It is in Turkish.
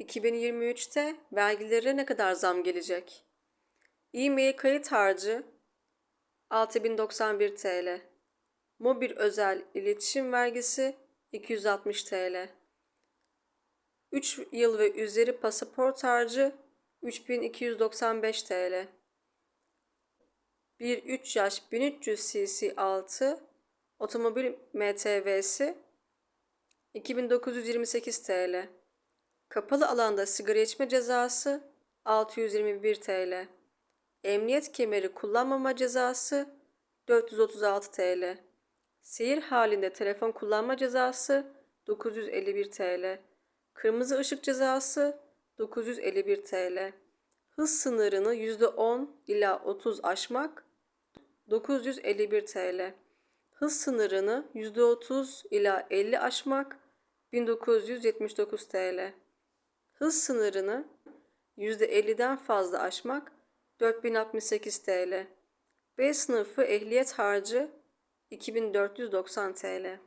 2023'te vergilere ne kadar zam gelecek? E-mail kayıt harcı 6091 TL. Mobil özel iletişim vergisi 260 TL. 3 yıl ve üzeri pasaport harcı 3295 TL. 1-3 yaş 1300 cc altı otomobil MTV'si 2928 TL. Kapalı alanda sigara içme cezası 621 TL. Emniyet kemeri kullanmama cezası 436 TL. Seyir halinde telefon kullanma cezası 951 TL. Kırmızı ışık cezası 951 TL. Hız sınırını %10 ila 30 aşmak 951 TL. Hız sınırını %30 ila 50 aşmak 1979 TL. Hız sınırını %50'den fazla aşmak 4068 TL. B sınıfı ehliyet harcı 2490 TL.